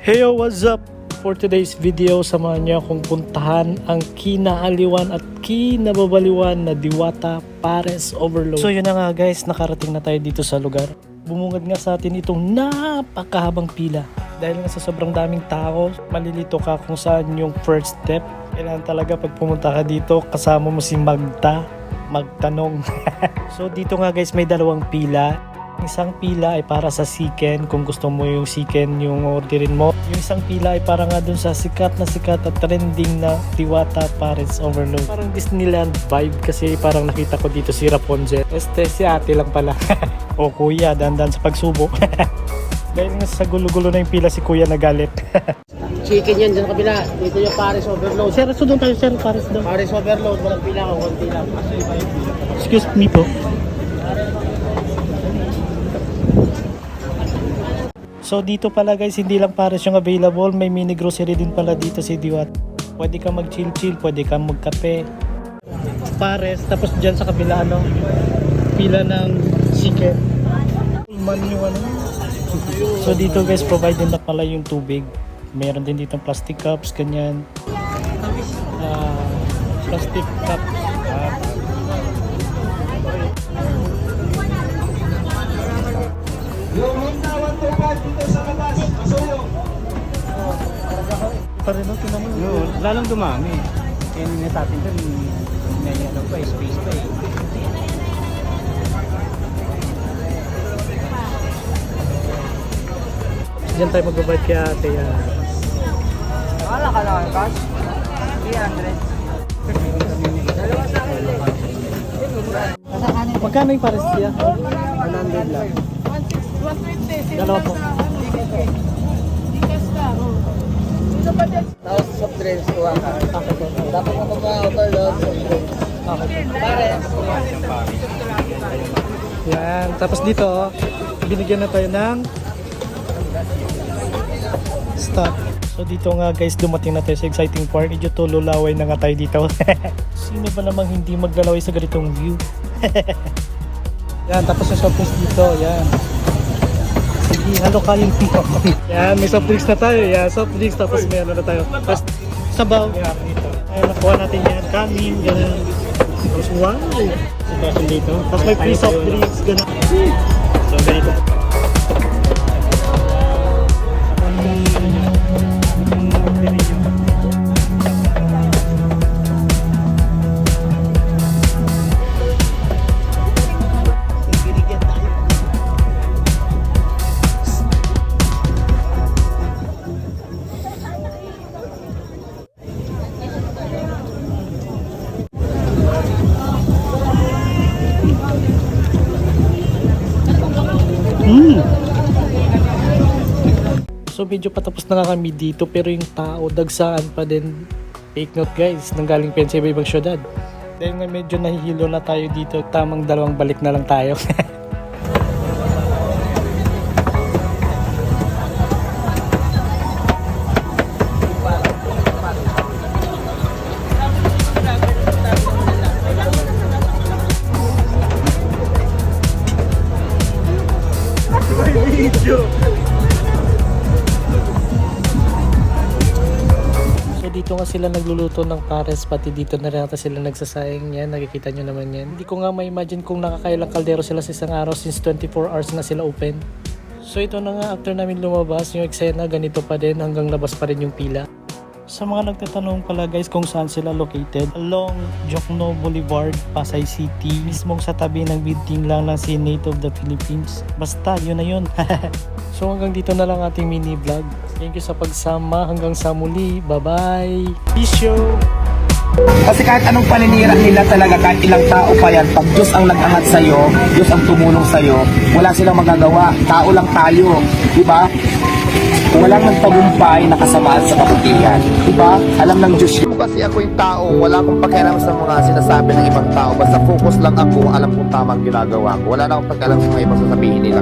Heyo, what's up? For today's video, samahan niyo akong puntahan ang kinaaliwan at kinababaliwan na Diwata Pares Overload. So yun na nga guys, nakarating na tayo dito sa lugar. Bumungad nga sa atin itong napakahabang pila. Dahil nga sa sobrang daming tao, malilito ka kung saan yung first step. Kailangan talaga pag pumunta ka dito, kasama mo si Magda, magtanong. so dito nga guys, may dalawang pila. Isang pila ay para sa chicken kung gusto mo yung chicken yung orderin mo. Yung isang pila ay para nga dun sa sikat na sikat at trending na Tiwata Paris Overload. Parang Disneyland vibe kasi parang nakita ko dito si Rapunzel. Este si ate lang pala. o kuya, dandan sa pagsubo. Dahil nga sa gulo-gulo na yung pila si kuya nagalit. Chicken yan dyan kabila. Dito yung Paris Overload. sir, so doon tayo sir, Paris daw. Paris Overload, walang pila ko, konti lang. Excuse me po. So dito pala guys, hindi lang pares yung available, may mini grocery din pala dito si Diwat. Pwede ka mag chill chill, pwede ka magkape. Pares, tapos dyan sa kabila ano, pila ng yung ano. So dito guys, provide din na pala yung tubig. Meron din dito plastic cups, ganyan. Ah, plastic cups. Pa rin, no? Tinan mo. No, lalong dumami. Kaya nga sa atin doon, may ano pa, eh, space pa eh. Diyan tayo magbabayad kay ate. ah. Wala ka lang, cash? 300. Magkano yung pares siya? 100 lang. Dalawa po. Soft drinks, kuha ka. Dapat mo mag-overload, soft drinks. Pares. Yan. Tapos dito, binigyan na tayo ng stock. So dito nga guys, dumating na tayo sa exciting part. Medyo to lulaway na nga tayo dito. Sino ba namang hindi maglalaway sa ganitong view? yan, tapos yung soft dito. Yan. Sige, halo kayo mo. yan, may soft drinks na tayo. Yan, soft drinks. Tapos may ano na tayo. Tapos sabaw. Ayan, nakuha natin yan. Kanin, ganun. Tapos wow. Tapos may free soft drinks, ganun. So, ganito. So medyo patapos na nga kami dito pero yung tao dagsaan pa din. Take note guys, nanggaling pa iba-ibang syudad. Dahil nga medyo nahihilo na tayo dito, tamang dalawang balik na lang tayo. So dito nga sila nagluluto ng pares, pati dito na rin ata sila nagsasayang yan. Nakikita nyo naman yan. Hindi ko nga ma-imagine kung nakakailang kaldero sila sa isang araw since 24 hours na sila open. So ito na nga, after namin lumabas, yung eksena ganito pa din hanggang labas pa rin yung pila. Sa mga nagtatanong pala guys kung saan sila located, along Jokno Boulevard, Pasay City, mismong sa tabi ng building lang ng Senate of the Philippines. Basta, yun na yun. so hanggang dito na lang ating mini vlog. Thank you sa pagsama. Hanggang sa muli. Bye-bye. Peace yo! Kasi kahit anong paninira nila talaga, kahit ilang tao pa yan, pag Diyos ang nag-angat sa'yo, Diyos ang tumulong sa'yo, wala silang magagawa. Tao lang tayo. Di ba? Walang nagtagumpay na kasamaan sa kabutihan. Di ba? Alam ng Diyos yun. Kasi ako yung tao, wala akong pakialam sa mga sinasabi ng ibang tao. Basta focus lang ako, alam kong tamang ginagawa ko. Wala na akong pakialam sa mga ibang sasabihin nila.